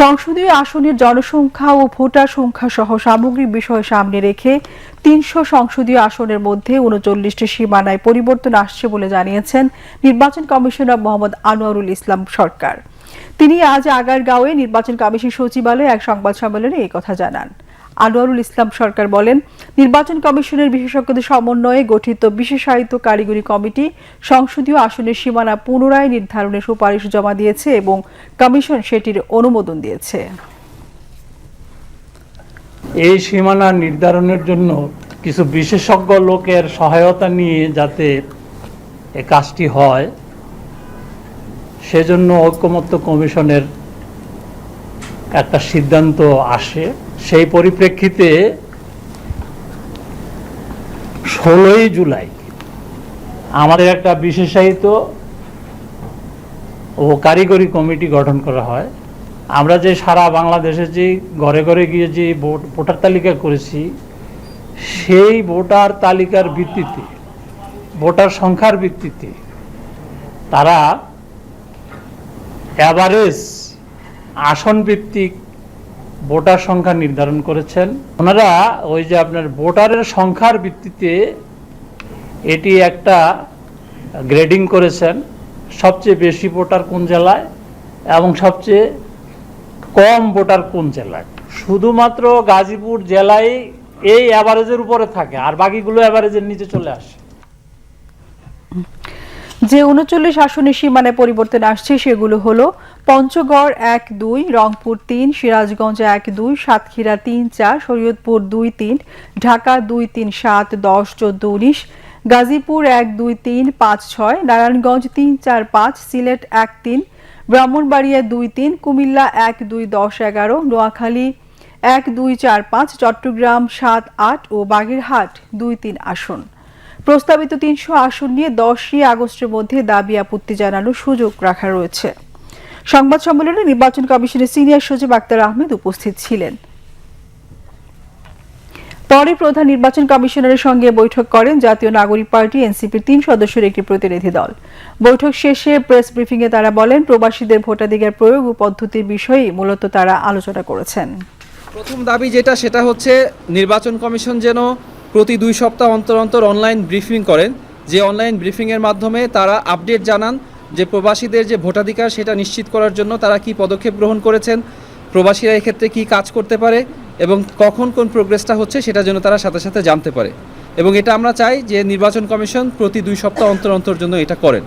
সংসদীয় আসনের জনসংখ্যা ও ভোটার সংখ্যা সহ সামগ্রিক বিষয় সামনে রেখে তিনশো সংসদীয় আসনের মধ্যে উনচল্লিশটি সীমানায় পরিবর্তন আসছে বলে জানিয়েছেন নির্বাচন কমিশনার মোহাম্মদ আনোয়ারুল ইসলাম সরকার। তিনি আজ আগারগাঁওয়ে নির্বাচন কমিশন সচিবালয়ে এক সংবাদ সম্মেলনে এই কথা জানান। আনোয়ারুল ইসলাম সরকার বলেন, নির্বাচন কমিশনের বিশেষজ্ঞদের সমন্বয়ে গঠিত বিশেষায়িত কারিগরি কমিটি সংসদীয় আসনের সীমানা পুনরায় নির্ধারণের সুপারিশ জমা দিয়েছে এবং কমিশন সেটির অনুমোদন দিয়েছে। এই সীমানা নির্ধারণের জন্য কিছু বিশেষজ্ঞ লোকের সহায়তা নিয়ে যাতে কাজটি হয়, সেজন্য ঐক্যমত্য কমিশনের একটা সিদ্ধান্ত আসে, সেই পরিপ্রেক্ষিতে ষোলোই জুলাই আমাদের একটা বিশেষায়িত ও কারিগরি কমিটি গঠন করা হয়। আমরা যে সারা বাংলাদেশে যে ঘরে ঘরে গিয়ে যে ভোট, ভোটার তালিকা করেছি, সেই ভোটার তালিকার ভিত্তিতে, ভোটার সংখ্যার ভিত্তিতে তারা অ্যাভারেজ আসন ভিত্তিক ভোটার সংখ্যা নির্ধারণ করেছেন। ওনারা ওই যে আপনার ভোটারের সংখ্যার ভিত্তিতে এটি একটা গ্রেডিং করেছেন, সবচেয়ে বেশি ভোটার কোন জেলায় এবং সবচেয়ে কম ভোটার কোন জেলায়। শুধুমাত্র গাজীপুর জেলায় এই অ্যাভারেজের উপরে থাকে, আর বাকিগুলো অ্যাভারেজের নিচে চলে আসে। যে উনচল্লিশ আসনের সীমানায় পরিবর্তন আসছে, সেগুলো হলো পঞ্চগড় এক দুই, রংপুর তিন, সিরাজগঞ্জ এক দুই, সাতক্ষীরা তিন চার, শরীয়তপুর দুই তিন, ঢাকা দুই তিন সাত, দশ, চোদ্দ, উনিশ, গাজীপুর এক দুই তিন, পাঁচ ছয়, নারায়ণগঞ্জ তিন চার পাঁচ, সিলেট এক তিন, ব্রাহ্মণবাড়িয়া দুই তিন, কুমিল্লা এক দুই দশ এগারো, নোয়াখালী এক দুই চার পাঁচ, চট্টগ্রাম সাত আট ও বাগেরহাট দুই তিন আসন। প্রস্তাবিত তিনশো আসন নিয়ে দশই আগস্টের মধ্যে দাবি আপত্তি জানানোর সুযোগ রাখা রয়েছে। সংবাদ সম্মেলনে নির্বাচন কমিশনের সিনিয়র সচিব আক্তার আহমেদ উপস্থিত ছিলেন। পরে প্রধান নির্বাচন কমিশনারের সঙ্গে বৈঠক করেন জাতীয় নাগরিক পার্টি, এনসিপির তিন সদস্যের একটি প্রতিনিধি দল। বৈঠক শেষে প্রেস ব্রিফিংয়ে তারা বলেন, প্রবাসীদের ভোটাধিকার প্রয়োগ ও পদ্ধতির বিষয়ে মূলত তারা আলোচনা করেছেন। প্রথম দাবি যেটা, সেটা হচ্ছে নির্বাচন কমিশন যেন প্রতি দুই সপ্তাহ অন্তর অন্তর অনলাইন ব্রিফিং করেন। যে অনলাইন ব্রিফিংয়ের মাধ্যমে তারা আপডেট জানান যে প্রবাসীদের যে ভোটাধিকার সেটা নিশ্চিত করার জন্য তারা কি পদক্ষেপ গ্রহণ করেছেন, প্রবাসীরা এক্ষেত্রে কি কাজ করতে পারে এবং কখন কোন প্রোগ্রেসটা হচ্ছে সেটা যেন তারা সাথে সাথে জানতে পারে। এবং এটা আমরা চাই যে নির্বাচন কমিশন প্রতি দুই সপ্তাহ অন্তর অন্তর জন্য এটা করেন।